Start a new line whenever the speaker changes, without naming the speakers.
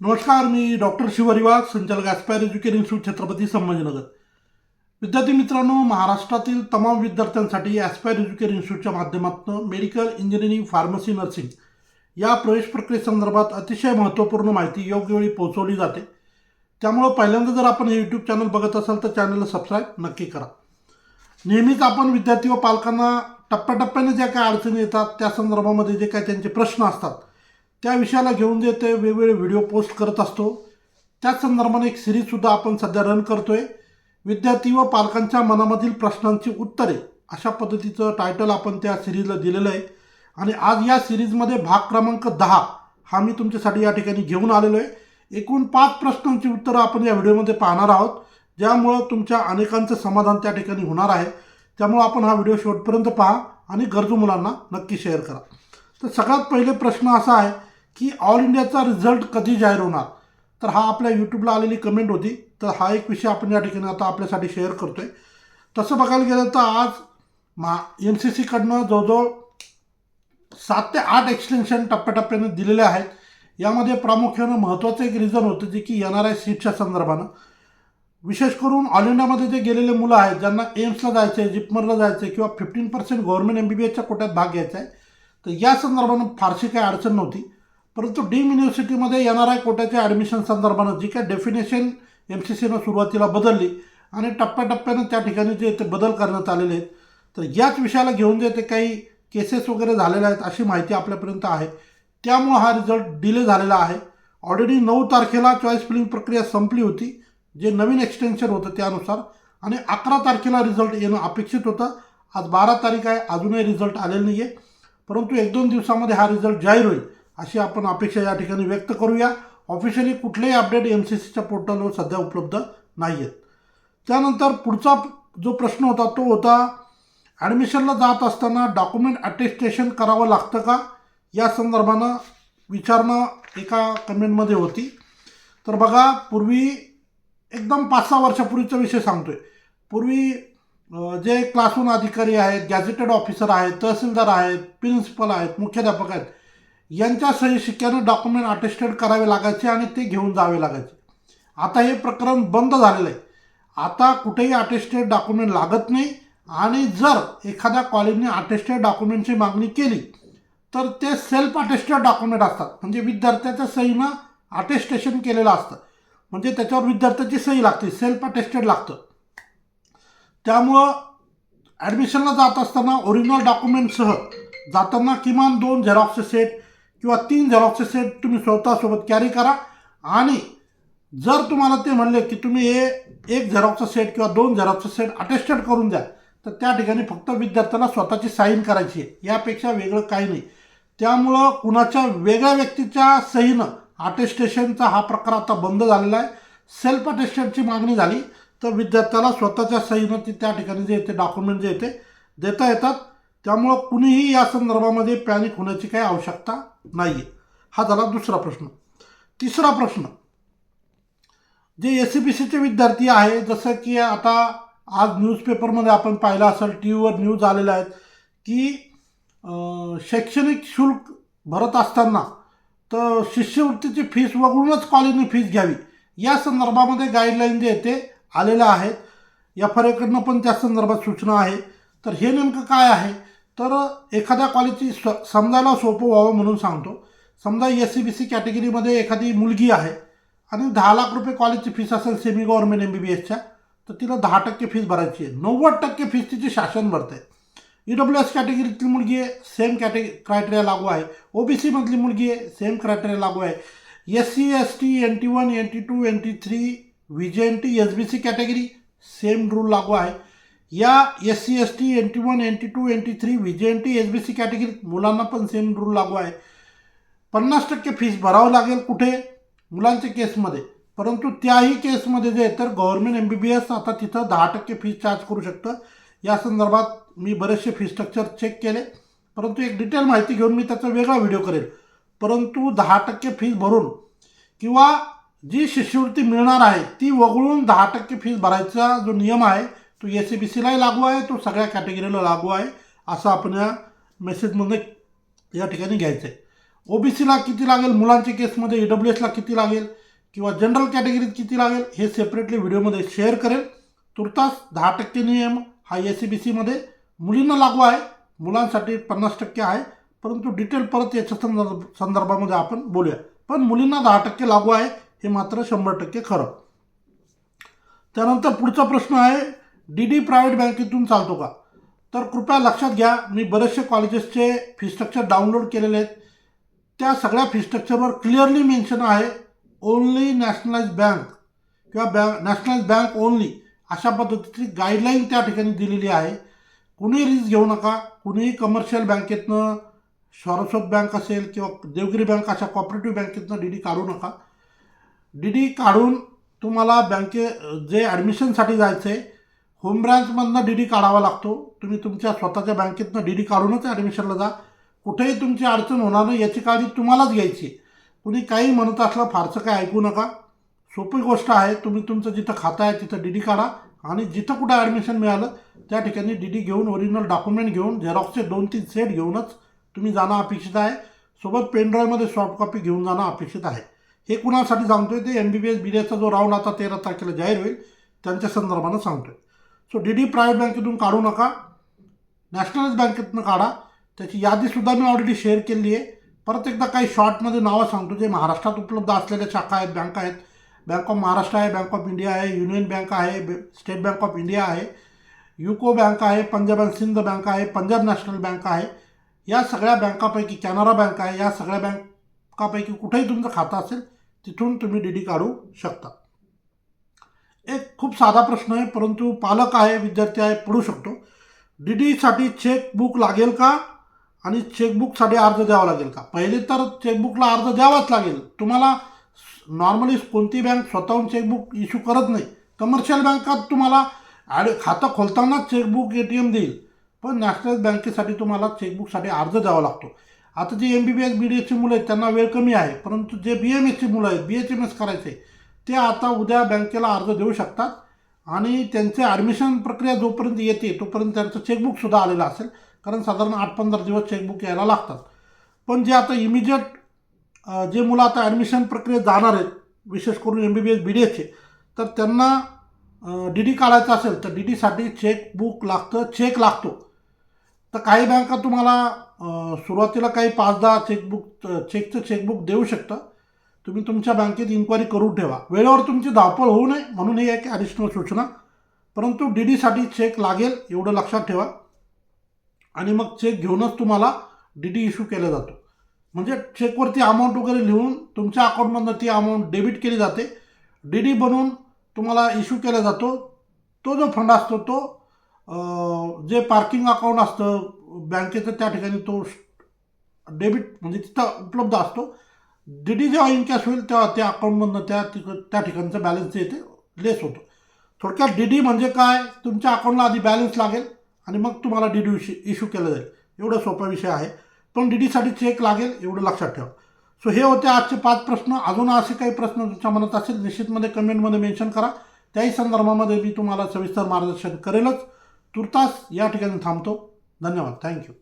नमस्कार मी डॉक्टर शिवरिवाग संचालक aspire education institute Chhatrapati Sambhajinagar. विद्यार्थी मित्रांनो महाराष्ट्रातील तमाम विद्यार्थ्यांसाठी ॲस्पायर एज्युकेशन इन्स्टिट्यूटच्या माध्यमातून मेडिकल इंजिनिअरिंग फार्मसी नर्सिंग या प्रवेश प्रक्रियेसंदर्भात अतिशय महत्त्वपूर्ण माहिती योग्य वेळी पोहोचवली जाते. त्यामुळं पहिल्यांदा जर आपण हे यूट्यूब चॅनल बघत असाल तर चॅनलला सबस्क्राईब नक्की करा. नेहमीच आपण विद्यार्थी व पालकांना टप्प्याटप्प्याने ज्या काही अडचणी येतात त्या संदर्भामध्ये जे काही त्यांचे प्रश्न असतात त्या विषयाला घेऊन जे ते वेगवेगळे व्हिडिओ पोस्ट करत असतो. त्याच संदर्भाने एक सिरीजसुद्धा आपण सध्या रन करतो आहे विद्यार्थी व पालकांच्या मनामधील प्रश्नांची उत्तरे अशा पद्धतीचं टायटल आपण त्या सिरीजला दिलेलं आहे. आणि आज या सिरीजमध्ये भाग क्रमांक दहा हा मी तुमच्यासाठी या ठिकाणी घेऊन आलेलो आहे. एकूण पाच प्रश्नांची उत्तरं आपण या व्हिडिओमध्ये पाहणार आहोत. ज्यामुळं तुमच्या अनेकांचं समाधान त्या ठिकाणी होणार आहे. त्यामुळं आपण हा व्हिडिओ शेवटपर्यंत पहा आणि गरजू मुलांना नक्की शेअर करा. तर सगळ्यात पहिले प्रश्न असा आहे की ऑल इंडियाचा रिझल्ट कधी जाहीर होणार? तर हा आपल्या यूट्यूबला आलेली कमेंट होती. तर हा एक विषय आपण या ठिकाणी आता आपल्यासाठी शेअर करतो आहे तसं बघायला गेलं तर आज मा एम सी सीकडनं जवळजवळ सात ते आठ एक्सटेन्शन टप्प्याटप्प्याने दिलेले आहेत. यामध्ये प्रामुख्यानं महत्त्वाचं एक रिझन होतं जे की एन आय सीटच्या संदर्भानं. विशेष करून ऑल इंडियामध्ये जे गेलेले मुलं आहेत ज्यांना एम्सला जायचं आहे जिपमरला जायचं आहे किंवा fifteen percent government M B B एसच्या कोट्यात भाग घ्यायचा आहे तर या संदर्भानं फारशी काही अडचण नव्हती. परंतु डीम युनिव्हर्सिटीमध्ये येणाऱ्या आय कोट्याच्या ॲडमिशन संदर्भानं जी काय डेफिनेशन एम सी सीनं सुरुवातीला बदलली आणि टप्प्याटप्प्यानं त्या ठिकाणी जे ते बदल करण्यात आलेले आहेत तर याच विषयाला घेऊन जे ते काही केसेस वगैरे झालेल्या आहेत अशी माहिती आपल्यापर्यंत आहे. त्यामुळं हा रिझल्ट डिले झालेला आहे. ऑलरेडी नऊ तारखेला चॉईस फिलिंग प्रक्रिया संपली होती जे नवीन एक्सटेन्शन होतं त्यानुसार. आणि अकरा तारखेला रिझल्ट येणं अपेक्षित होतं. आज बारा तारीख आहे अजूनही रिझल्ट आलेला नाही आहे परंतु एक दोन दिवसामध्ये हा रिझल्ट जाहीर होईल. अशी आपण अपेक्षा या ठिकाणी व्यक्त करूया. ऑफिशियली कुठलेही अपडेट एम सी सीच्या पोर्टलवर सध्या उपलब्ध नाही आहेत त्यानंतर पुढचा जो प्रश्न होता तो होता ॲडमिशनला जात असताना डॉक्युमेंट अटेस्टेशन करावं लागतं का? या संदर्भानं विचारणं एका कमेंटमध्ये होती. तर बघा पूर्वी एकदम पाच सहा वर्षापूर्वीचा विषय सांगतोय. पूर्वी जे क्लासरूम अधिकारी आहेत गॅझेटेड ऑफिसर आहेत तहसीलदार आहेत प्रिन्सिपल आहेत मुख्याध्यापक आहेत यांच्या सही शिक्क्यानं डॉक्युमेंट अटेस्टेड करावे लागायचे आणि ते घेऊन जावे लागायचे. आता हे प्रकरण बंद झालेलं आहे आता कुठेही अटेस्टेड डॉक्युमेंट लागत नाही आणि जर एखाद्या कॉलेजने अटेस्टेड डॉक्युमेंटची मागणी केली तर ते सेल्फ अटेस्टेड डॉक्युमेंट असतात. म्हणजे विद्यार्थ्याच्या सहीनं अटेस्टेशन केलेलं असतं. म्हणजे त्याच्यावर विद्यार्थ्याची सही लागते सेल्फ अटेस्टेड लागतं. त्यामुळं ॲडमिशनला जात असताना ओरिजिनल डॉक्युमेंटसह जाताना किमान दोन झेरॉक्सचे सेट किंवा तीन झेरॉक्सचे सेट तुम्ही स्वतःसोबत कॅरी करा. आणि जर तुम्हाला ते म्हणले की तुम्ही हे एक झेरॉक्सचा सेट किंवा दोन झेरॉक्सचा सेट अटेस्टेड करून द्या तर त्या ठिकाणी फक्त विद्यार्थ्याला स्वतःची साईन करायची आहे. यापेक्षा वेगळं काही नाही. त्यामुळं कुणाच्या वेगळ्या व्यक्तीच्या सहीनं अटेस्टेशनचा हा प्रकार आता बंद झालेला आहे. सेल्फ अटेस्टेडची मागणी झाली तर विद्यार्थ्याला स्वतःच्या सहीनं ती त्या ठिकाणी जे येते डॉक्युमेंट जे येते देता येतात. त्यामुळं कुणीही या संदर्भामध्ये पॅनिक होण्याची काही आवश्यकता नाही आहे हा झाला दुसरा प्रश्न. तिसरा प्रश्न. जे एस सी बी सीचे विद्यार्थी आहे जसं की आता आज न्यूजपेपरमध्ये आपण पाहिलं असेल टी व्हीवर न्यूज आलेल्या आहेत की शैक्षणिक शुल्क भरत असताना तर शिष्यवृत्तीची फीस वगळूनच कॉलेजने फीस घ्यावी. या संदर्भामध्ये गाईडलाईन जे आहे ते आलेल्या आहेत एफ आर एकडनं पण त्या संदर्भात सूचना आहे. तर हे नेमकं काय आहे? तर एखाद्या कॉलेजची स्व समजायला सोपं व्हावं म्हणून सांगतो. समजा एस सी बी सी कॅटेगरीमध्ये एखादी मुलगी आहे आणि दहा लाख रुपये कॉलेजची फीस असेल semi government M B B एसच्या तर तिला दहा टक्के फीस भरायची आहे. नव्वद टक्के फीस तिची शासन भरते ई डब्ल्यू एस कॅटेगरीतली मुलगी आहे सेम कॅटे क्रायटेरिया लागू आहे. ओ बी सीमधली मुलगी आहे सेम क्रायटेरिया लागू आहे. S C S T N T one N T two N T three V J N T S B C category same rule लागू आहे. या S C S T N T one N T two N T three V J N T S B C कॅटेगरीत मुलांना पण same rule लागू आहे. पन्नास टक्के fees भरावं लागेल कुठे? मुलांच्या केसमध्ये. परंतु त्याही केसमध्ये जे तर government M B B S आता तिथं दहा टक्के फीस चार्ज करू शकतं. या संदर्भात मी बरेचसे फी स्ट्रक्चर चेक केले. परंतु एक डिटेल माहिती घेऊन मी त्याचा वेगळा व्हिडिओ करेल. परंतु दहा टक्के फीस भरून किंवा जी शिष्यवृत्ती मिळणार आहे ती वगळून दहा टक्के फीस भरायचा जो नियम आहे तो ए सी बी सीलाही लागू आहे तो सगळ्या कॅटेगरीला लागू आहे असं आपण या मेसेजमधनं या ठिकाणी घ्यायचं आहे. ओ बी सीला किती लागेल मुलांच्या केसमध्ये ई डब्ल्यू एसला किती लागेल किंवा जनरल कॅटेगरीत किती लागेल हे सेपरेटली व्हिडिओमध्ये शेअर करेल. तुर्तास दहा टक्के नियम हा ए सी बी सीमध्ये मुलींना लागू आहे मुलांसाठी पन्नास टक्के आहे परंतु डिटेल परत याच्या संदर्भ संदर्भामध्ये आपण बोलूया. पण मुलींना दहा टक्के लागू आहे हे मात्र शंभर टक्के खरं. त्यानंतर पुढचा प्रश्न आहे डी डी प्रायव्हेट बँकेतून चालतो का? तर कृपया लक्षात घ्या मी बरेचसे कॉलेजेसचे फी स्ट्रक्चर डाउनलोड केलेले आहेत. त्या सगळ्या फी स्ट्रक्चरवर क्लिअरली मेन्शन आहे ओनली नॅशनलाइज बँक किंवा बँक नॅशनलाइज बँक ओनली अशा पद्धतीची गाईडलाईन त्या ठिकाणी दिलेली आहे. कुणी रिस्क घेऊ नका. कुणीही कमर्शियल बँकेतनं सरस्वत बँक असेल किंवा देवगिरी बँक अशा कॉपरेटिव्ह बँकेतनं डी डी काढू नका. डी डी काढून तुम्हाला बँके जे ॲडमिशनसाठी जायचं आहे होम ब्रँचमधनं डी डी काढावा लागतो. तुम्ही तुमच्या स्वतःच्या बँकेतनं डी डी काढूनच ॲडमिशनला जा. कुठेही तुमची अडचण होणार नाही याची काळजी तुम्हालाच घ्यायची कुणी काही म्हणत असलं फारसं काही ऐकू नका. सोपी गोष्ट आहे तुम्ही तुमचं जिथं खातं आहे तिथं डी डी काढा आणि जिथं कुठं ॲडमिशन मिळालं त्या ठिकाणी डी डी घेऊन ओरिजिनल डॉक्युमेंट घेऊन झेरॉक्सचे दोन तीन सेट घेऊनच तुम्ही जाणं अपेक्षित आहे. सोबत पेनड्राईव्हमध्ये सॉफ्ट कॉपी घेऊन जाणं अपेक्षित आहे. हे कुणासाठी सांगतोय ते M B B S B D एसचा जो राऊंड आता तेरा तारखेला जाहीर होईल त्यांच्या संदर्भानं सांगतोय. सो डी डी प्रायव्हेट बँकेतून काढू नका. नॅशनलाइज बँकेतनं काढा. त्याची यादीसुद्धा मी ऑलरेडी शेअर केली आहे परत एकदा काही शॉर्टमध्ये नावं सांगतो जे महाराष्ट्रात उपलब्ध असलेल्या शाखा आहेत बँका आहेत. बँक ऑफ महाराष्ट्र आहे बँक ऑफ इंडिया आहे युनियन बँक आहे स्टेट बँक ऑफ इंडिया आहे. युको बँक आहे पंजाब अँड सिंध बँक आहे पंजाब नॅशनल बँक आहे. या सगळ्या बँकापैकी कॅनरा बँक आहे. या सगळ्या बँकापैकी कुठेही तुमचं खातं असेल तिथून तुम्ही डी डी काढू शकता. एक खूप साधा प्रश्न आहे परंतु पालक आहे विद्यार्थी आहे पडू शकतो. डी डीसाठी चेकबुक लागेल का? आणि चेकबुकसाठी अर्ज द्यावा लागेल का? पहिले तर चेकबुकला अर्ज द्यावाच लागेल. तुम्हाला नॉर्मली कोणती बँक स्वतःहून चेकबुक इश्यू करत नाही. कमर्शियल बँकात तुम्हाला ॲड खातं खोलतानाच चेकबुक ए टी एम देईल. पण नॅशनल बँकेसाठी तुम्हाला चेकबुकसाठी अर्ज द्यावा लागतो. आता जे M B B S B D एसची मुलं आहेत त्यांना वेळ कमी आहे. परंतु जे बी एम एसची मुलं आहेत बी एच एम एस करायचे ते आता उद्या बँकेला अर्ज देऊ शकतात. आणि त्यांचे ॲडमिशन प्रक्रिया जोपर्यंत येते तोपर्यंत त्यांचं चेकबुकसुद्धा आलेलं असेल. कारण साधारण आठ पंधरा दिवस चेकबुक यायला लागतात. पण जे आता इमिजिएट जे मुलं आता ॲडमिशन प्रक्रियेत जाणार आहेत विशेष करून M B B S B D एसचे तर त्यांना डी डी काढायचं असेल तर डी डीसाठी चेकबुक लागतं चेक लागतो. तर काही बँका तुम्हाला सुरुवातीला काही पाच दहा चेकबुक चेकचं चेकबुक देऊ शकतं. तुम्ही तुमच्या बँकेत इन्क्वायरी करून ठेवा. वेळेवर तुमची धावपळ होऊ नये म्हणून ही एक ॲडिशनल सूचना. परंतु डी डीसाठी चेक लागेल एवढं लक्षात ठेवा. आणि मग चेक घेऊनच तुम्हाला डी डी इश्यू केला जातो. म्हणजे चेकवरती अमाऊंट वगैरे लिहून तुमच्या अकाउंटमधनं ती अमाऊंट डेबिट केली जाते. डी डी बनवून तुम्हाला इश्यू केला जातो. तो जो फंड असतो तो जे पार्किंग अकाउंट असतं बँकेचं त्या ठिकाणी तो डेबिट म्हणजे तिथं उपलब्ध असतो. डी डी जेव्हा इनकॅश होईल तेव्हा त्या अकाउंटमधनं त्या त्या ठिकाणचं बॅलन्स जे येते लेस होतो थोडक्यात डी डी म्हणजे काय? तुमच्या अकाउंटला आधी बॅलन्स लागेल आणि मग तुम्हाला डी डी इश्यू इश्यू केलं जाईल. एवढा सोपा विषय आहे. पण डी डीसाठी चेक लागेल एवढं लक्षात ठेवा. सो हे होते आजचे पाच प्रश्न. अजून असे काही प्रश्न तुमच्या मनात असेल निश्चितमध्ये कमेंटमध्ये मेन्शन करा. त्याही संदर्भामध्ये मी तुम्हाला सविस्तर मार्गदर्शन करेलच. तुर्तास या ठिकाणी थांबतो. धन्यवाद. थँक्यू